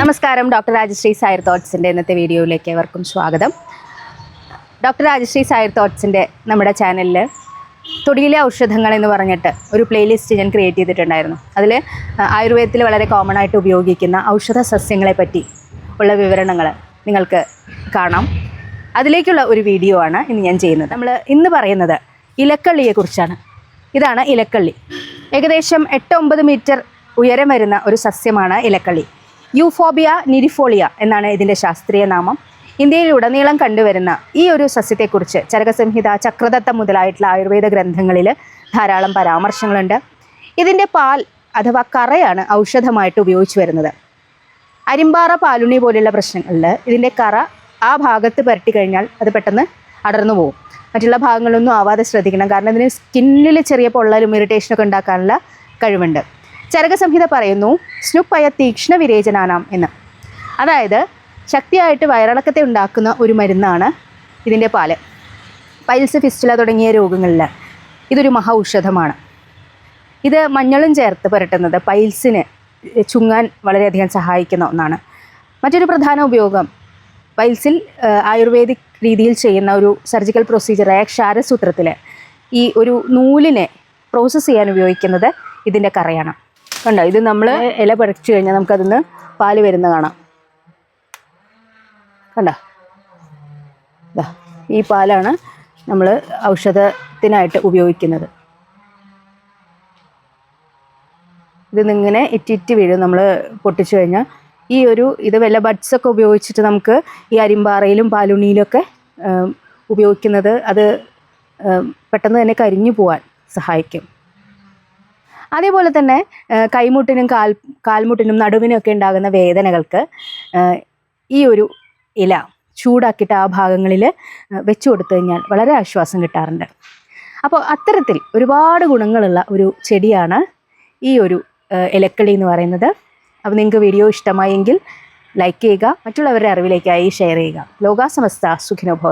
നമസ്കാരം. ഡോക്ടർ രാജശ്രീ സായർ തോട്ട്സിന്റെ ഇന്നത്തെ വീഡിയോയിലേക്ക് അവർക്കും സ്വാഗതം. ഡോക്ടർ രാജശ്രീ സായർ തോട്ട്സിന്റെ നമ്മുടെ ചാനലിൽ തൊടിയിലെ ഔഷധങ്ങൾ എന്ന് പറഞ്ഞിട്ട് ഒരു പ്ലേലിസ്റ്റ് ഞാൻ ക്രിയേറ്റ് ചെയ്തിട്ടുണ്ടായിരുന്നു. അതിൽ ആയുർവേദത്തിൽ വളരെ കോമൺ ആയിട്ട് ഉപയോഗിക്കുന്ന ഔഷധ സസ്യങ്ങളെ പറ്റി ഉള്ള വിവരണങ്ങൾ നിങ്ങൾക്ക് കാണാം. അതിലേക്കുള്ള ഒരു വീഡിയോ ആണ് ഇന്ന് ഞാൻ ചെയ്യുന്നത്. നമ്മൾ ഇന്ന് പറയുന്നത് ഇലക്കള്ളിയെക്കുറിച്ചാണ്. ഇതാണ് ഇലക്കള്ളി. ഏകദേശം എട്ട് ഒമ്പത് മീറ്റർ ഉയരം വരുന്ന ഒരു സസ്യമാണ് ഇലക്കള്ളി. യൂഫോബിയ നിരിഫോളിയ എന്നാണ് ഇതിന്റെ ശാസ്ത്രീയ നാമം. ഇന്ത്യയിലുടനീളം കണ്ടുവരുന്ന ഈ ഒരു സസ്യത്തെക്കുറിച്ച് ചരകസംഹിത ചക്രദത്തം മുതലായിട്ടുള്ള ആയുർവേദ ഗ്രന്ഥങ്ങളിൽ ധാരാളം പരാമർശങ്ങളുണ്ട്. ഇതിന്റെ പാൽ അഥവാ കറയാണ് ഔഷധമായിട്ട് ഉപയോഗിച്ചു വരുന്നത്. അരിമ്പാറ പാലുണി പോലെയുള്ള പ്രശ്നങ്ങളിൽ ഇതിന്റെ കറ ആ ഭാഗത്ത് പുരട്ടി കഴിഞ്ഞാൽ അത് പെട്ടെന്ന് അടർന്നു പോകും മറ്റുള്ള ഭാഗങ്ങളൊന്നും ആവാതെ ശ്രദ്ധിക്കണം. കാരണം ഇതിന് സ്കിന്നിൽ ചെറിയ പൊള്ളലും ഇറിറ്റേഷനൊക്കെ ഉണ്ടാക്കാനുള്ള കഴിവുണ്ട്. ചരകസംഹിത പറയുന്നു സ്നുപ്പയ തീക്ഷ്ണ വിരേചനാനാം എന്ന്. അതായത് ശക്തിയായിട്ട് വയറിളക്കത്തെ ഉണ്ടാക്കുന്ന ഒരു മരുന്നാണ് ഇതിന്റെ പാൽ. പൈൽസ് ഫിസ്റ്റില തുടങ്ങിയ രോഗങ്ങളിൽ ഇതൊരു മഹാ ഔഷധമാണ്. ഇത് മഞ്ഞളും ചേർത്ത് പുരട്ടുന്നത് പൈൽസിന് ചുങ്ങാൻ വളരെയധികം സഹായിക്കുന്ന ഒന്നാണ്. മറ്റൊരു പ്രധാന ഉപയോഗം പൈൽസിൽ ആയുർവേദിക് രീതിയിൽ ചെയ്യുന്ന ഒരു സർജിക്കൽ പ്രൊസീജിയറായ ക്ഷാരസൂത്രത്തിൽ ഈ ഒരു നൂലിനെ പ്രോസസ്സ് ചെയ്യാൻ ഉപയോഗിക്കുന്നത് ഇതിന്റെ കറയാണ്. കണ്ടോ? ഇത് നമ്മൾ ഇല പറിച്ചു കഴിഞ്ഞാൽ നമുക്കതിന്ന് പാൽ വരുന്ന കാണാം. കണ്ടോ? ഈ പാലാണ് നമ്മൾ ഔഷധത്തിനായിട്ട് ഉപയോഗിക്കുന്നത്. ഇത് ഇങ്ങനെ ഇറ്റിറ്റ് വീഴും നമ്മൾ പൊട്ടിച്ചു കഴിഞ്ഞാൽ ഈ ഒരു ഇത് വല്ല ബഡ്സൊക്കെ ഉപയോഗിച്ചിട്ട് നമുക്ക് ഈ അരിമ്പാറയിലും പാലുണ്ണിയിലൊക്കെ ഉം, ഉപയോഗിക്കുന്നത് അത് പെട്ടെന്ന് തന്നെ കരിഞ്ഞു പോവാൻ സഹായിക്കും. അതേപോലെ തന്നെ കൈമുട്ടിനും കാൽ കാൽമുട്ടിനും നടുവിനൊക്കെ ഉണ്ടാകുന്ന വേദനകൾക്ക് ഈ ഒരു ഇല ചൂടാക്കിയിട്ട് ആ ഭാഗങ്ങളിൽ വെച്ച് കൊടുത്തു കഴിഞ്ഞാൽ വളരെ ആശ്വാസം കിട്ടാറുണ്ട്. അപ്പോൾ അത്തരത്തിൽ ഒരുപാട് ഗുണങ്ങളുള്ള ഒരു ചെടിയാണ് ഈ ഒരു ഇലക്കളി എന്ന് പറയുന്നത്. അപ്പോൾ നിങ്ങൾക്ക് വീഡിയോ ഇഷ്ടമായെങ്കിൽ ലൈക്ക് ചെയ്യുക മറ്റുള്ളവരുടെ അറിവിലേക്കായി ഷെയർ ചെയ്യുക. ലോകാസമസ്ത സുഖിനോഭവ